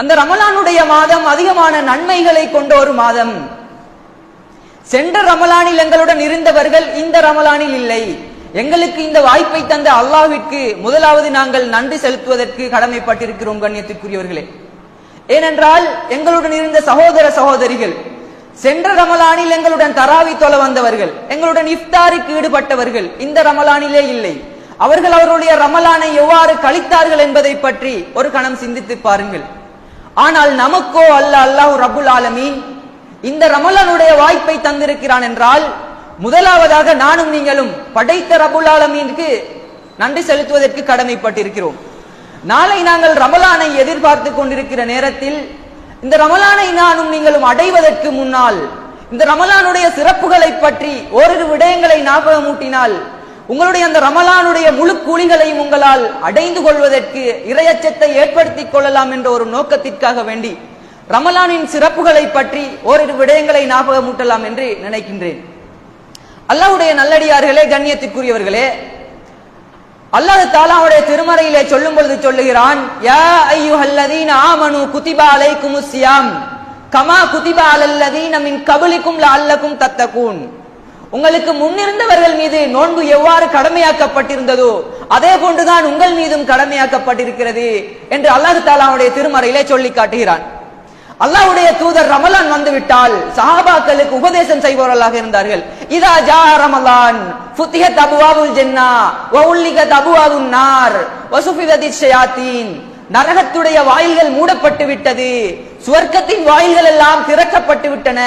அந்த ரமலானுடைய மாதம் அதிகமான நன்மைகளை கொண்ட ஒரு மாதம். சென்ற ரமலானில் எங்களுடன் இருந்தவர்கள் இந்த ரமலானில் இல்லை. எங்களுக்கு இந்த வாய்ப்பை தந்த அல்லாஹிற்கு முதலாவது நாங்கள் நன்றி செலுத்துவதற்கு கடமைப்பட்டிருக்கிறோம் கண்ணியத்திற்குரியவர்களே ஏனென்றால் எங்களுடன் இருந்த சகோதர சகோதரிகள் சென்ற ரமலானில் எங்களுடன் தராவி தொலை வந்தவர்கள் எங்களுடன் இஃப்தாருக்கு ஈடுபட்டவர்கள் இந்த ரமலானிலே இல்லை. அவர்கள் அவர்களுடைய ரமலானை எவ்வாறு கழித்தார்கள் என்பதை பற்றி ஒரு கணம் சிந்தித்து பாருங்கள். ஆனால் நமக்கோ அல்ல அல்லாஹ் ரபுல் ஆலமீன். இந்த ரமலனுடைய வாய்ப்பை தந்திருக்கிறான் என்றால் முதலாவதாக நானும் நீங்களும் படைத்த ரபுல் ஆலமீனுக்கு நன்றி செலுத்துவதற்கு கடமைப்பட்டிருக்கிறோம். நாளை நாங்கள் ரமலானை எதிர்பார்த்து கொண்டிருக்கிற நேரத்தில் இந்த ரமலானை நானும் நீங்களும் அடைவதற்கு முன்னால் இந்த ரமலானுடைய சிறப்புகளை பற்றி ஓரிரு விடயங்களை ஞாபகமூட்டினால் உங்களுடைய அந்த ரமலானுடைய முழு கூலிகளையும் உங்களால் அடைந்து கொள்வதற்கு இரையச்சத்தை ஏற்படுத்திக் கொள்ளலாம் என்ற ஒரு நோக்கத்திற்காக வேண்டி ரமலானின் சிறப்புகளை பற்றி ஓரிரு விடயங்களை ஞாபகமூட்டலாம் என்று நினைக்கின்றேன். அல்லாவுடைய நல்லடியார்களே கண்ணியத்திற்குரியவர்களே அல்லாஹ் தாலாவுடைய திருமறையிலே சொல்லும் பொழுது சொல்லுகிறான் யா ஐயுஹல்லதீன ஆமனு குதிபா அலைக்குமுஸ் கமா குதிபா அலல்லதீன மின் கபலிக்கும் லஅல்லக்கும் தத்தகூன். உங்களுக்கு முன்னிருந்தவர்கள் மீது நோன்பு எவ்வாறு கடமையாக்கப்பட்டிருந்ததோ அதே போன்றுதான் உங்கள் மீதும் கடமையாக்கப்பட்டிருக்கிறது என்று அல்லாஹு தாலாவுடைய திருமறையிலே சொல்லி காட்டுகிறான். அல்லாஹுடைய தூதர் ரமலான் வந்துவிட்டால் சஹாபாக்களுக்கு உபதேசம் செய்பவர்களாக இருந்தார்கள். இதா ஜா ரமலான் ஃபுத்திஹத் தபுவாவுல் ஜென்னா வ தபுவாவுன் நார் வ சுஃபிதத் ஷயாத்தீன் நரகத்துடைய வாயில்கள் மூடப்பட்டு விட்டது. சுவர்க்கத்தின் வாயில்கள் எல்லாம் திறக்கப்பட்டு விட்டன.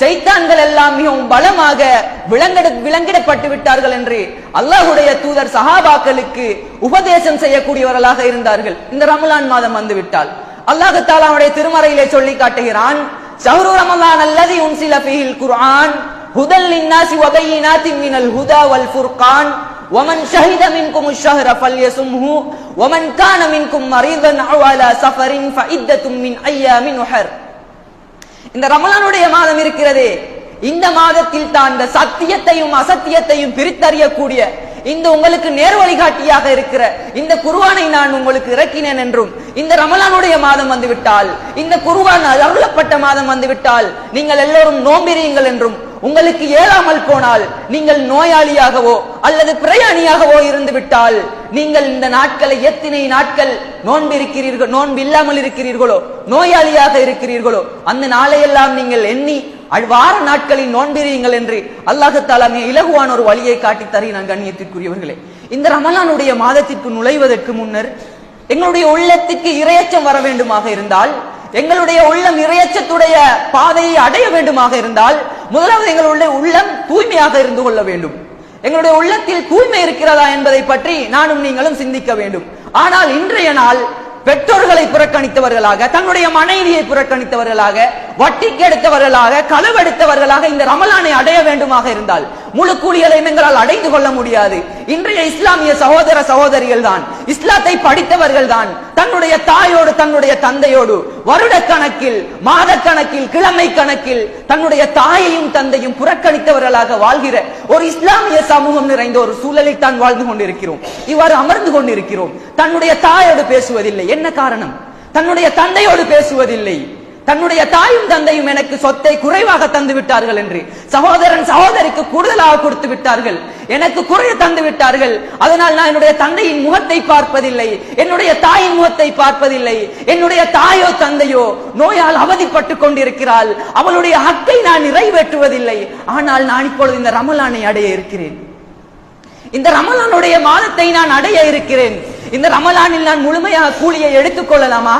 சைத்தான்கள் எல்லாம் மிகவும் பலமாக விளங்கட விளங்கிடப்பட்டு விட்டார்கள் என்று அல்லாஹுடைய தூதர் சஹாபாக்களுக்கு உபதேசம் செய்யக்கூடியவர்களாக இருந்தார்கள். இந்த ரமலான் மாதம் வந்து விட்டால் அல்லாஹ் தாலாவுடைய திருமறையிலே சொல்லி காட்டுகிறான் ஷஹ்ரு ரமலான் அல்லது உன்சில ஃபீஹில் குர்ஆன் ஹுதல் லின்னாசி வ மினல் ஹுதா வல் ஃபுர்கான் ومن شهد منكم الشهر فليصمه ومن كان منكم مريضا او على سفر فعدة من ايام اخر இந்த ரமலானுடைய மாதம் இருக்கிறதே இந்த மாதத்தில் தான் இந்த சத்தியத்தையும் அசத்தியத்தையும் பிரித்தறியக்கூடிய இந்த உங்களுக்கு நேர் வழிகாட்டியாக இருக்கிற இந்த குருவானை நான் உங்களுக்கு இறக்கினேன் என்றும் இந்த ரமலானுடைய மாதம் வந்துவிட்டால் இந்த குருவான் அருளப்பட்ட மாதம் வந்துவிட்டால் நீங்கள் எல்லோரும் நோம்பிரியுங்கள் என்றும் உங்களுக்கு ஏழாமல் போனால் நீங்கள் நோயாளியாகவோ அல்லது பிரயாணியாகவோ இருந்து விட்டால் நீங்கள் இந்த நாட்களை எத்தனை நாட்கள் நோன்பு இருக்கிறீர்கள் நோன்பு இல்லாமல் இருக்கிறீர்களோ நோயாளியாக இருக்கிறீர்களோ அந்த நாளையெல்லாம் நீங்கள் எண்ணி வார நாட்களில் நோன்பிரியுங்கள் என்று அல்லாஹு தாலா இலகுவான ஒரு வழியை காட்டி தரி நான் கண்ணியத்திற்குரியவர்களே. இந்த ரமலானுடைய மாதத்திற்கு நுழைவதற்கு முன்னர் எங்களுடைய உள்ளத்துக்கு இரையச்சம் வர வேண்டுமாக இருந்தால் எங்களுடைய உள்ளம் இறையச்சத்துடைய பாதையை அடைய வேண்டுமாக இருந்தால் முதலாவது எங்களுடைய உள்ளம் தூய்மையாக இருந்து கொள்ள வேண்டும். எங்களுடைய உள்ளத்தில் தூய்மை இருக்கிறதா என்பதை பற்றி நானும் நீங்களும் சிந்திக்க வேண்டும். ஆனால் இன்றைய நாள் பெற்றோர்களை புறக்கணித்தவர்களாக தன்னுடைய மனைவியை புறக்கணித்தவர்களாக வட்டிக்கு எடுத்தவர்களாக களவெடுத்தவர்களாக இந்த ரமலானை அடைய வேண்டுமாக இருந்தால் முழு கூலிகளை எங்களால் அடைந்து கொள்ள முடியாது. இன்றைய இஸ்லாமிய சகோதர சகோதரிகள் தான் இஸ்லாத்தை படித்தவர்கள் தான் தன்னுடைய தாயோடு தன்னுடைய தந்தையோடு வருட கணக்கில் மாத கணக்கில் கிழமை கணக்கில் தன்னுடைய தாயையும் தந்தையும் புறக்கணித்தவர்களாக வாழ்கிற ஒரு இஸ்லாமிய சமூகம் நிறைந்த ஒரு சூழலில் தான் வாழ்ந்து கொண்டிருக்கிறோம். இவ்வாறு அமர்ந்து கொண்டிருக்கிறோம். தன்னுடைய தாயோடு பேசுவதில்லை. என்ன காரணம்? தன்னுடைய தந்தையோடு பேசுவதில்லை. தன்னுடைய தாயும் தந்தையும் எனக்கு சொத்தை குறைவாக தந்து விட்டார்கள் என்று. சகோதரன் சகோதரிக்கு கூடுதலாக கொடுத்து விட்டார்கள். எனக்கு குறைய தந்து விட்டார்கள். அதனால் நான் என்னுடைய தந்தையின் முகத்தை பார்ப்பதில்லை. என்னுடைய தாயின் முகத்தை பார்ப்பதில்லை. என்னுடைய தாயோ தந்தையோ நோயால் அவதிப்பட்டு கொண்டிருக்கிறாள். அவளுடைய ஹக்கை நான் நிறைவேற்றுவதில்லை. ஆனால் நான் இப்பொழுது இந்த ரமலானை அடைய இருக்கிறேன். இந்த ரமலானுடைய மாதத்தை நான் அடைய இருக்கிறேன். இந்த ரமலானில் நான் முழுமையாக கூலியை எடுத்துக் கொள்ளலாமா?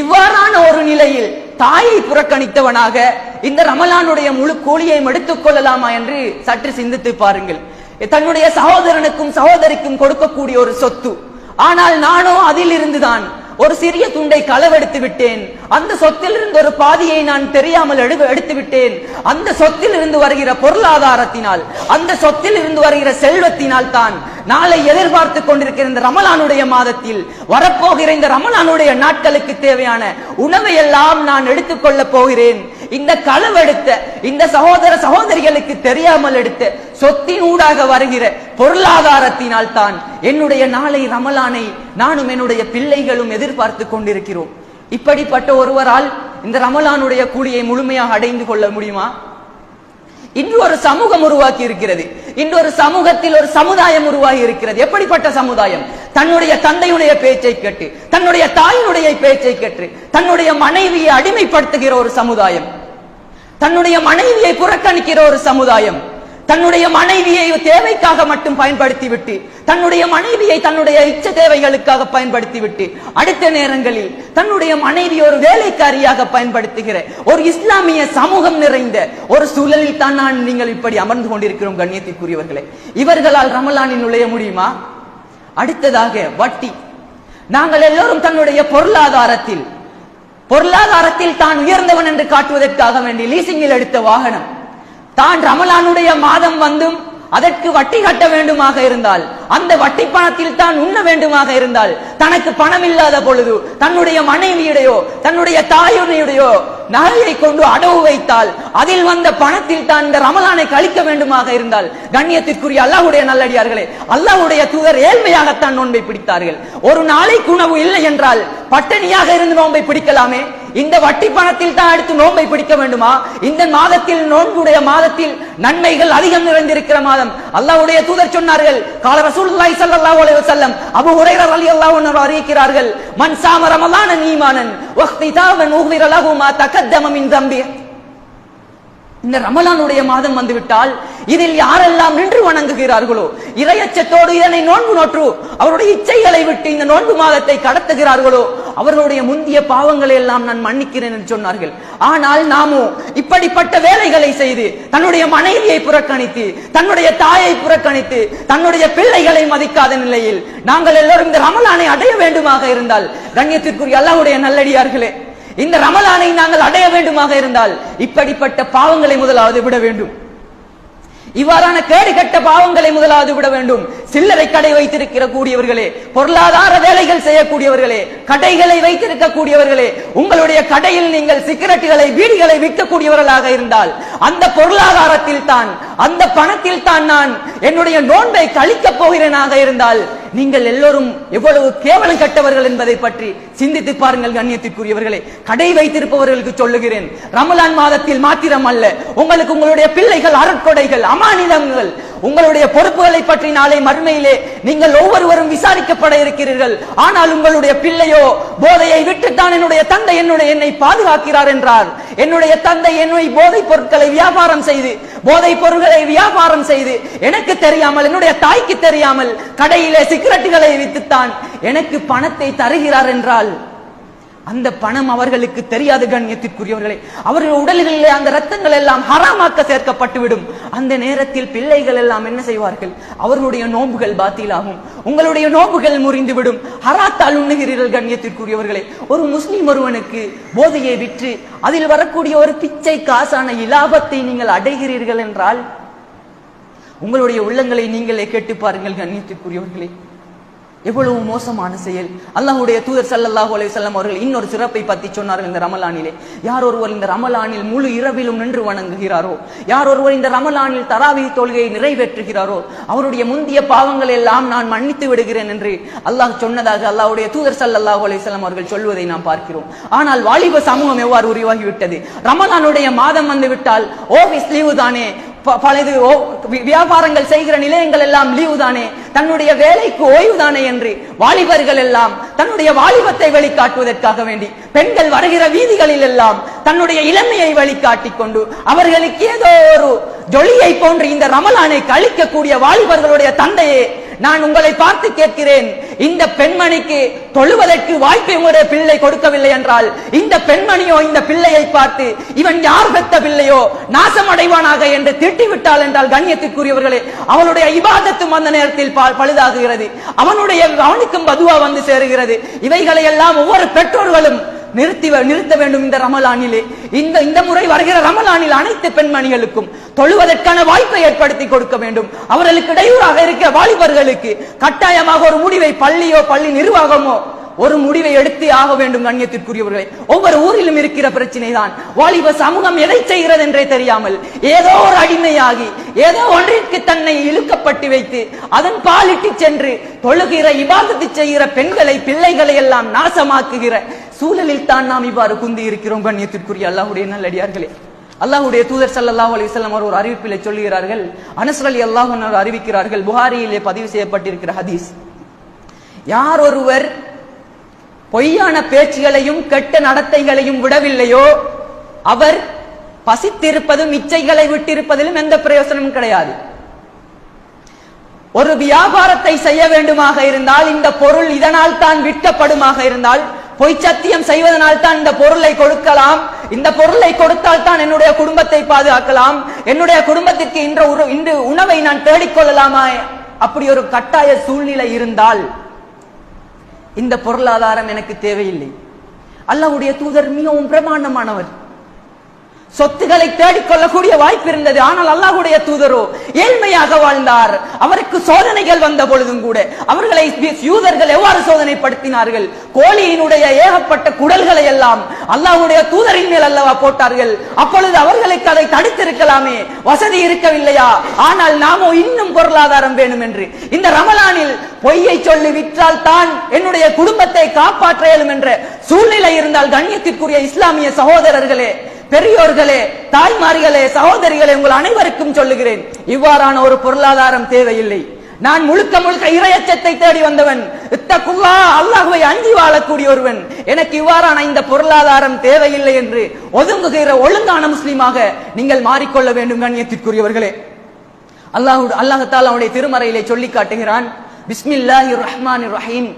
இவ்வாறான ஒரு நிலையில் தாயை புறக்கணித்தவனாக இந்த ரமலானுடைய முழு கூலியையும் எடுத்துக் கொள்ளலாமா என்று சற்று சிந்தித்து பாருங்கள். தன்னுடைய சகோதரனுக்கும் சகோதரிக்கும் கொடுக்கக்கூடிய ஒரு சொத்து. ஆனால் நானோ அதில் இருந்துதான் ஒரு சிறிய துண்டை களவெடுத்து விட்டேன். அந்த சொத்தில் இருந்து ஒரு பாதியை நான் தெரியாமல் எடு- எடுத்து விட்டேன். அந்த சொத்தில் இருந்து வருகிற பொருளாதாரத்தினால் அந்த சொத்தில் இருந்து வருகிற செல்வத்தினால் தான் நாளை எதிர்பார்த்து கொண்டிருக்கிற இந்த ரமலானுடைய மாதத்தில் வரப்போகிற இந்த ரமலானுடைய நாட்களுக்கு தேவையான உணவை எல்லாம் நான் எடுத்துக்கொள்ள போகிறேன். இந்த களவெடுத்த இந்த சகோதர சகோதரிகளுக்கு தெரியாமல் எடுத்து சொத்தினூடாக வருகிற பொருளாதாரத்தினால் தான் என்னுடைய நாளை ரமலானை நானும் என்னுடைய பிள்ளைகளும் எதிர்பார்த்து கொண்டிருக்கிறோம். இப்படிப்பட்ட ஒருவரால் இந்த ரமலானுடைய கூலியை முழுமையாக அடைந்து கொள்ள முடியுமா? இன்று ஒரு சமூகம் உருவாக்கி இருக்கிறது. இன்று ஒரு சமூகத்தில் ஒரு சமுதாயம் உருவாகி இருக்கிறது. எப்படிப்பட்ட சமுதாயம்? தன்னுடைய தந்தையுடைய பேச்சை கேட்டு தன்னுடைய தாயினுடைய பேச்சை கேட்டு தன்னுடைய மனைவியை அடிமைப்படுத்துகிற ஒரு சமுதாயம். தன்னுடைய மனைவியை புறக்கணிக்கிற ஒரு சமுதாயம். தன்னுடைய மனைவியை தேவைக்காக மட்டும் பயன்படுத்தி விட்டு தன்னுடைய மனைவியை தன்னுடைய இச்ச தேவைகளுக்காக பயன்படுத்தி விட்டு அடுத்த நேரங்களில் தன்னுடைய மனைவி ஒரு வேலைக்காரியாக பயன்படுத்துகிற ஒரு இஸ்லாமிய சமூகம் நிறைந்த ஒரு சூழலில் தான் நான் நீங்கள் இப்படி அமர்ந்து கொண்டிருக்கிறோம் கண்ணியத்திற்குரியவர்களே. இவர்களால் ரமலானில் நுழைய முடியுமா? அடுத்ததாக வட்டி. நாங்கள் எல்லோரும் தன்னுடைய பொருளாதாரத்தில் பொருளாதாரத்தில் தான் உயர்ந்தவன் என்று காட்டுவதற்காக வேண்டி லீசிங்கில் எடுத்த வாகனம். தான் ரமலானுடைய மாதம் வந்தும் அதற்கு வட்டி கட்ட வேண்டுமாக இருந்தால் அந்த வட்டி பணத்தில் தான் உண்ண வேண்டுமாக இருந்தால் தனக்கு பணம் இல்லாத பொழுது தன்னுடைய மனைவியுடையோ தன்னுடைய தாயுடையோ நகையை கொண்டு அடவு வைத்தால் அதில் வந்த பணத்தில் தான் இந்த ரமலானை கழிக்க வேண்டுமாக இருந்தால் கண்ணியத்திற்குரிய அல்லாஹுடைய நல்லடியார்களே அல்லாஹுடைய தூதர் ஏழ்மையாகத்தான் நோன்பை பிடித்தார்கள். ஒரு நாளைக்கு உணவு இல்லை என்றால் பட்டணியாக இருந்து நோன்பை பிடிக்கலாமே? இந்த வட்டி பணத்தில் தான் அடுத்து நோன்பை பிடிக்க வேண்டுமா? இந்த மாதத்தில் நோன்புடைய மாதத்தில் நன்மைகள் அதிகம் நிறைந்திருக்கிற மாதம். அல்லாவுடைய தூதர் சொன்னார்கள் கால ரசூலுல்லாஹி ஸல்லல்லாஹு அலைஹி வஸல்லம் அபூ ஹுரைரா ரலியல்லாஹு அன்ஹு அறிவிக்கிறார்கள் மன் சாம ரமலான நீமானன் வக்திதாவன் உஹ்விர லஹு மா தகத்தம மின் தம்பி. இந்த ரமலானுடைய மாதம் வந்துவிட்டால் இதில் யாரெல்லாம் நின்று வணங்குகிறார்களோ இரையச்சத்தோடு இதனை நோன்பு நோற்று அவருடைய இச்சைகளை விட்டு இந்த நோன்பு மாதத்தை கடத்துகிறார்களோ அவர்களுடைய முந்திய பாவங்களை எல்லாம் நான் மன்னிக்கிறேன் என்று சொன்னார்கள். ஆனால் நாமோ இப்படிப்பட்ட வேலைகளை செய்து தன்னுடைய மனைவியை புறக்கணித்து தன்னுடைய தாயை புறக்கணித்து தன்னுடைய பிள்ளைகளை மதிக்காத நிலையில் நாங்கள் எல்லோரும் இந்த ரமலானை அடைய வேண்டுமாக இருந்தால் கண்ணியத்திற்குரிய அல்லாவுடைய நல்லடியார்களே இந்த ரமலானை நாங்கள் அடைய வேண்டுமாக இருந்தால் இப்படிப்பட்ட பாவங்களை முதலாவது விட வேண்டும். இவ்வாறான கேடு கட்ட பாவங்களை முதலாவது விட வேண்டும். சில்லறை கடை வைத்திருக்கிற கூடியவர்களே பொருளாதார வேலைகள் செய்யக்கூடியவர்களே கடைகளை வைத்திருக்க கூடியவர்களே உங்களுடைய கடையில் நீங்கள் சிகரெட்டுகளை வீடுகளை விற்கக்கூடியவர்களாக இருந்தால் அந்த பொருளாதாரத்தில் தான் அந்த பணத்தில் தான் நான் என்னுடைய நோன்பை கழிக்கப் போகிறேனாக இருந்தால் நீங்கள் எல்லோரும் எவ்வளவு கேவலம் கட்டவர்கள் என்பதை பற்றி சிந்தித்து பாருங்கள் கண்ணியத்திற்குரியவர்களே. கடை வைத்திருப்பவர்களுக்கு சொல்லுகிறேன் ரமலான் மாதத்தில் மாத்திரம் அல்ல உங்களுக்கு உங்களுடைய பிள்ளைகள் அருட்கொடைகள் அமானிதங்கள் உங்களுடைய பொறுப்புகளை பற்றி நாளை மறுமையிலே நீங்கள் ஒவ்வொருவரும் விசாரிக்கப்பட இருக்கிறீர்கள். ஆனால் உங்களுடைய பிள்ளையோ போதையை விட்டுத்தான் என்னுடைய தந்தை என்னுடைய என்னை பாதுகாக்கிறார் என்றார். என்னுடைய தந்தை என்னை போதைப் பொருட்களை வியாபாரம் செய்து போதைப் பொருட்களை வியாபாரம் செய்து எனக்கு தெரியாமல் என்னுடைய தாய்க்கு தெரியாமல் கடையிலே சிகரெட்டுகளை வித்துத்தான் எனக்கு பணத்தை தருகிறார் என்றால் அந்த பணம் அவர்களுக்கு தெரியாது கண்ணியத்திற்குரியவர்களே. அவர்கள் உடல்களிலே அந்த ரத்தங்கள் எல்லாம் ஹராமாக்க சேர்க்கப்பட்டு விடும் அந்த நேரத்தில் பிள்ளைகள் எல்லாம் என்ன செய்வார்கள்? அவர்களுடைய நோன்புகள் பாத்திலாகும். உங்களுடைய நோன்புகள் முறிந்துவிடும். ஹராத்தால் உண்ணுகிறீர்கள் கண்ணியத்திற்குரியவர்களே. ஒரு முஸ்லிம் ஒருவனுக்கு போதையை விற்று அதில் வரக்கூடிய ஒரு பிச்சை காசான இலாபத்தை நீங்கள் அடைகிறீர்கள் என்றால் உங்களுடைய உள்ளங்களை நீங்களே கேட்டு பாருங்கள் கண்ணியத்திற்குரியவர்களே. எவ்வளவு மோசமான செயல். அல்லாஹுடைய தூதர் சல்லாஹு அலைஹி செல்லம் அவர்கள் இன்னொரு சிறப்பை பற்றி சொன்னார்கள் இந்த ரமலானிலே. யார் ஒருவர் இந்த ரமலானில் முழு இரவிலும் நின்று வணங்குகிறாரோ? யார் ஒருவர் இந்த ரமலானில் தராவி தொழுகையை நிறைவேற்றுகிறாரோ? அவருடைய முந்திய பாவங்களை எல்லாம் நான் மன்னித்து விடுகிறேன் என்று அல்லாஹ் சொன்னதாக அல்லாஹுடைய தூதர் சல்லாஹு அலைஹி செல்லம் அவர்கள் சொல்வதை நாம் பார்க்கிறோம். ஆனால் வாலிப சமூகம் எவ்வாறு உருவாகிவிட்டது? ரமலானுடைய மாதம் வந்து விட்டால் ஓபிஸ் லீவு தானே பலது வியாபாரங்கள் செய்கிற நிலையங்கள் எல்லாம் லீவு தானே தன்னுடைய வேலைக்கு ஓய்வு தானே என்று வாலிபர்கள் எல்லாம் தன்னுடைய வாலிபத்தை வெளிக்காட்டுவதற்காக வேண்டி பெண்கள் வருகிற வீதிகளில் எல்லாம் தன்னுடைய இளமையை வெளிக்காட்டிக் கொண்டு அவர்களுக்கு ஏதோ ஒரு ஜொலியை போன்று இந்த ரமலானை கழிக்கக்கூடிய வாலிபர்களுடைய தந்தையே நான் உங்களை பார்த்து கேட்கிறேன். இந்த பெண்மணிக்கு தொழுவதற்கு வாய்ப்பை உங்களுடைய பிள்ளை கொடுக்கவில்லை என்றால் இந்த பெண்மணியோ இந்த பிள்ளையை பார்த்து இவன் யார் பெத்த பிள்ளையோ நாசமடைவானாக என்று திட்டிவிட்டாள் என்றால் கண்ணியத்திற்குரியவர்களே அவனுடைய இபாதத்தும் அந்த நேரத்தில் ப- பழுதாகுகிறது. அவனுடைய அவனுக்கும் பதுவா வந்து சேருகிறது. இவைகளை எல்லாம் ஒவ்வொரு பெற்றோர்களும் நிறுத்தி வ- நிறுத்த வேண்டும் இந்த ரமலானிலே. இந்த இந்த முறை வருகிற ரமலானில் அனைத்து பெண்மணிகளுக்கும் தொழுவதற்கான வாய்ப்பை ஏற்படுத்தி கொடுக்க வேண்டும். அவர்களுக்கு இடையூறாக இருக்கிற வாலிபர்களுக்கு கட்டாயமாக ஒரு முடிவை பள்ளியோ பள்ளி நிர்வாகமோ ஒரு முடிவை எடுத்து ஆக வேண்டும் கண்ணியத்திற்குரியவர்களே. ஒவ்வொரு ஊரிலும் இருக்கிற பிரச்சனை தான் வாலிப சமூகம் எதை செய்கிறது என்றே தெரியாமல் ஏதோ ஒரு அடிமையாகி ஏதோ ஒன்றிற்கு தன்னை இழுக்கப்பட்டு வைத்து அதன் பாலிட்டு சென்று தொழுகிற இபாதத்து செய்கிற பெண்களை பிள்ளைகளை எல்லாம் நாசமாக்குகிற சூழலில் தான் நாம் இவ்வாறு குந்தி இருக்கிறோம் கண்ணியத்திற்குரிய அல்லாஹுடைய நல்லடியார்களே. அல்லாஹுடைய தூதர் சல்லாஹ் அலைஹி அவர் ஒரு அறிவிப்பிலே சொல்லுகிறார்கள். அனஸ் அலி அல்லாஹ் அறிவிக்கிறார்கள். புகாரியிலே பதிவு செய்யப்பட்டிருக்கிற ஹதீஸ். யார் ஒருவர் பொய்யான பேச்சுகளையும் கெட்ட நடத்தைகளையும் விடவில்லையோ அவர் பசித்திருப்பதும் இச்சைகளை விட்டிருப்பதிலும் எந்த பிரயோசனமும் கிடையாது. ஒரு வியாபாரத்தை செய்ய வேண்டுமாக இருந்தால் இந்த பொருள் இதனால் தான் விற்கப்படுமாக இருந்தால் பொய் சத்தியம் செய்வதனால் தான் இந்த பொருளை கொடுக்கலாம். இந்த பொருளை கொடுத்தால் தான் என்னுடைய குடும்பத்தை பாதுகாக்கலாம். என்னுடைய குடும்பத்திற்கு இன்று உரு- இன்று உணவை நான் தேடிக்கொள்ளலாமா? அப்படி ஒரு கட்டாய சூழ்நிலை இருந்தால் இந்த பொருளாதாரம் எனக்கு தேவையில்லை. அல்லாவுடைய தூதர் மிகவும் பிரமாண்டமானவர். சொத்துக்களை தேடிக்கொள்ளக்கூடிய வாய்ப்பு இருந்தது. ஆனால் அல்லாஹுடைய தூதரோ ஏழ்மையாக வாழ்ந்தார். அவருக்கு சோதனைகள் வந்த பொழுதும் கூட அவர்களை யூதர்கள் எவ்வாறு சோதனைப்படுத்தினார்கள்? கோழியினுடைய ஏகப்பட்ட குடல்களை எல்லாம் அல்லாஹுடைய தூதரின் மேல் அல்லவா போட்டார்கள். அப்பொழுது அவர்களுக்கு அதை தடுத்திருக்கலாமே. வசதி இருக்கவில்லையா? ஆனால் நாமோ இன்னும் பொருளாதாரம் வேணும் என்று. இந்த ரமலானில் பொய்யை சொல்லி விற்றால் தான் என்னுடைய குடும்பத்தை காப்பாற்ற இயலும் என்ற சூழ்நிலை இருந்தால் கண்ணியத்திற்குரிய இஸ்லாமிய சகோதரர்களே பெரியோர்களே தாய்மார்களே சகோதரிகளே உங்கள் அனைவருக்கும் சொல்லுகிறேன். இவ்வாறான ஒரு பொருளாதாரம் தேவையில்லை. நான் முழுக்க முழுக்க இரையச்சத்தை தேடி வந்தவன். இத்தக்குள்ளா அல்லாஹுவை அஞ்சி வாழக்கூடிய ஒருவன். எனக்கு இவ்வாறான இந்த பொருளாதாரம் தேவையில்லை என்று ஒதுங்குகிற ஒழுங்கான முஸ்லீமாக நீங்கள் மாறிக்கொள்ள வேண்டும் கண்ணியத்திற்குரியவர்களே. அல்லாஹு அல்லாஹத்தால் அவனுடைய திருமறையிலே சொல்லி காட்டுகிறான். பிஸ்மில்லாஹி ரஹ்மான் ரஹீம்.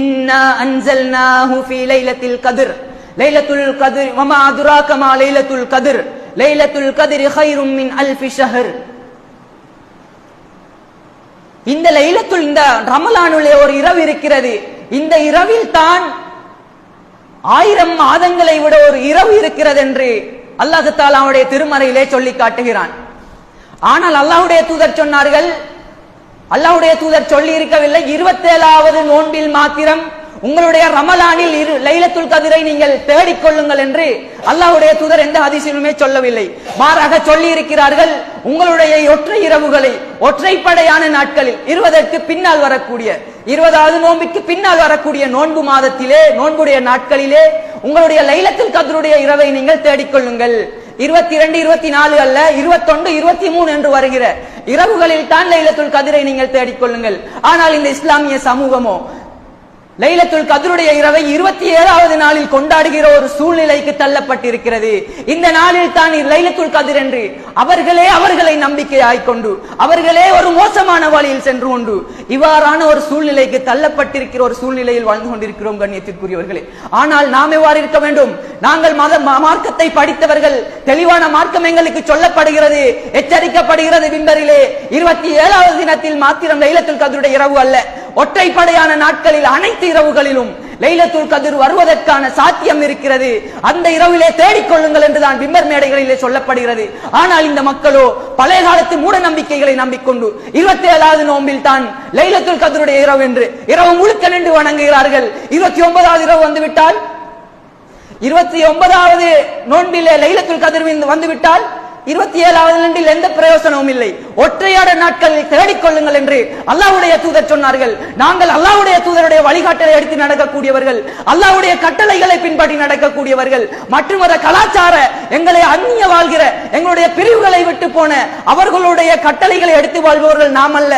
இன்னா அன்சல்னாஹு ஃபீ லைலத்தில் கதிர். லைலத்துல் கதிர் வமா அதுராக லைலத்துல் கதிர். லைலத்துல் கதிர் ஹைரும் மின் அல்ஃபி ஷஹர். இந்த லைலத்துல் இந்த ரமலானுலே ஒரு இரவு இருக்கிறது. இந்த இரவில் தான் ஆயிரம் மாதங்களை விட ஒரு இரவு இருக்கிறது என்று அல்லாஹு தாலா அவனுடைய திருமறையிலே சொல்லி காட்டுகிறான். ஆனால் அல்லாஹ்வுடைய தூதர் சொன்னார்கள் அல்லாஹ்வுடைய தூதர் சொல்லி இருக்கவில்லை இருபத்தேழாவது நோன்பில் மாத்திரம் உங்களுடைய ரமலானில் இரு லைலத்துல் கதிரை நீங்கள் தேடிக்கொள்ளுங்கள் என்று அல்லாஹ்வுடைய தூதர் எந்த ஹதீஸிலுமே சொல்லவில்லை. மாறாக சொல்லி இருக்கிறார்கள் உங்களுடைய ஒற்றை இரவுகளை ஒற்றைப்படையான நாட்களில் இருபதற்கு பின்னால் வரக்கூடிய இருபதாவது நோம்பிற்கு பின்னால் வரக்கூடிய நோன்பு மாதத்திலே நோன்புடைய நாட்களிலே உங்களுடைய லைலத்துல் கதருடைய இரவை நீங்கள் தேடிக்கொள்ளுங்கள் இருபத்தி இரண்டு இருபத்தி நாலு அல்ல இருபத்தொன்று இருபத்தி மூணு என்று வருகிற இரவுகளில் தான் லைலத்துல் கதிரை நீங்கள் தேடிக்கொள்ளுங்கள் ஆனால் இந்த இஸ்லாமிய சமூகமோ லைலத்துல் கதருடைய இரவை இருபத்தி ஏழாவது நாளில் கொண்டாடுகிற ஒரு சூழ்நிலைக்கு தள்ளப்பட்டிருக்கிறது. இந்த நாளில் தான் லைலத்துல் கதிர் என்று அவர்களே அவர்களை நம்பிக்கையாய் கொண்டு அவர்களே ஒரு மோசமான வழியில் சென்று கொண்டு இவ்வாறான ஒரு சூழ்நிலைக்கு தள்ளப்பட்டிருக்கிற ஒரு சூழ்நிலையில் வாழ்ந்து கொண்டிருக்கிறோம் கண்ணியத்திற்குரியவர்களே. ஆனால் நாம் எவ்வாறு இருக்க வேண்டும்? நாங்கள் மத மார்க்கத்தை படித்தவர்கள் தெளிவான மார்க்கம் எங்களுக்கு சொல்லப்படுகிறது எச்சரிக்கப்படுகிறது விம்பரிலே இருபத்தி ஏழாவது தினத்தில் மாத்திரம் லைலத்துல் கதருடைய இரவு அல்ல. ஒற்றைப்படையான நாட்களில் அனைத்து இரவுகளிலும் லைலத்துல் கதிர் வருவதற்கான சாத்தியம் இருக்கிறது. அந்த இரவிலே தேடிக்கொள்ளுங்கள் என்றுதான் பிம்பர் மேடைகளிலே சொல்லப்படுகிறது. ஆனால் இந்த மக்களோ பழைய காலத்து மூட நம்பிக்கைகளை நம்பிக்கொண்டு இருபத்தி ஏழாவது நோம்பில் தான் லைலத்துல் கதிருடைய இரவு என்று இரவு முழுக்க நின்று வணங்குகிறார்கள். இருபத்தி ஒன்பதாவது இரவு வந்துவிட்டால்? இருபத்தி ஒன்பதாவது நோன்பிலே லைலத்துல் கதிர் வந்துவிட்டால்? இருபத்தி ஏழாவது நண்டில் எந்த பிரயோசனமும் இல்லை. ஒற்றையாட நாட்களில் தேடிக்கொள்ளுங்கள் என்று அல்லாவுடைய தூதர் சொன்னார்கள். நாங்கள் அல்லாவுடைய தூதருடைய வழிகாட்டலை எடுத்து நடக்கக்கூடியவர்கள் அல்லாவுடைய கட்டளைகளை பின்பற்றி நடக்கக்கூடியவர்கள் மற்றும் அந்த கலாச்சார எங்களை அந்நிய வாழ்கிற எங்களுடைய பிரிவுகளை விட்டு போன அவர்களுடைய கட்டளைகளை எடுத்து வாழ்பவர்கள் நாம் அல்ல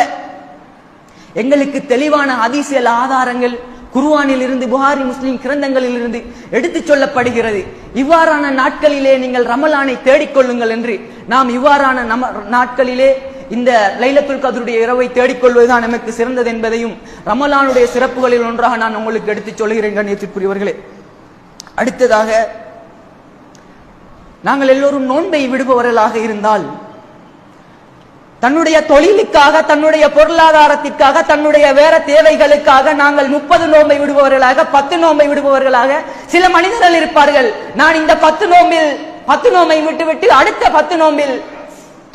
எங்களுக்கு தெளிவான அதிசயல் ஆதாரங்கள் குருவானில் இருந்து புகாரி முஸ்லிம் கிரந்தங்களில் இருந்து எடுத்துச் சொல்லப்படுகிறது. இவ்வாறான நாட்களிலே நீங்கள் ரமலானை தேடிக்கொள்ளுங்கள் என்று நாம் இவ்வாறான நம நாட்களிலே இந்த லைலத்துல் கதருடைய இரவை தேடிக்கொள்வதுதான் நமக்கு சிறந்தது என்பதையும் ரமலானுடைய சிறப்புகளில் ஒன்றாக நான் உங்களுக்கு எடுத்துச் சொல்கிறேன் கண்ணியத்திற்குரியவர்களே. அடுத்ததாக நாங்கள் எல்லோரும் நோன்பை விடுபவர்களாக இருந்தால் தன்னுடைய தொழிலுக்காக தன்னுடைய பொருளாதாரத்திற்காக தன்னுடைய வேற தேவைகளுக்காக நாங்கள் முப்பது நோன்பை விடுபவர்களாக பத்து நோன்பை விடுபவர்களாக சில மனிதர்கள் இருப்பார்கள். நான் இந்த பத்து நோம்பில் பத்து நோம்பை விட்டுவிட்டு அடுத்த பத்து நோம்பில்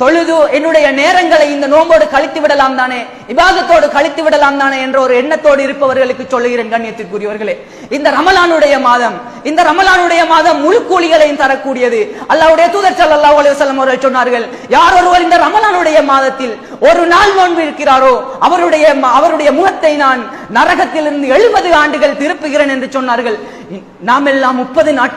தொழுது என்னுடைய நேரங்களை இந்த நோம்போடு கழித்து விடலாம் தானே விவாதத்தோடு கழித்து விடலாம் தானே என்ற ஒரு எண்ணத்தோடு இருப்பவர்களுக்கு சொல்லுகிறேன் கண்ணியத்திற்குரியவர்களே. இந்த ரமலானுடைய மாதம் இந்த ரமலானுடைய மாதம் முழு கூலிகளையும் தரக்கூடியது. அல்லாவுடைய தூதர் ஸல்லல்லாஹு அலைஹி அவர்கள் சொன்னார்கள் யார் ஒருவர் இந்த ரமலானுடைய மாதத்தில் ஒரு நாள் நோன்பு இருக்கிறாரோ அவருடைய அவருடைய முகத்தை நான் நரகத்திலிருந்து எழுபது ஆண்டுகள் திருப்புகிறேன் என்று சொன்னார்கள். நாம் எல்லாம் முப்பது நாட்கள்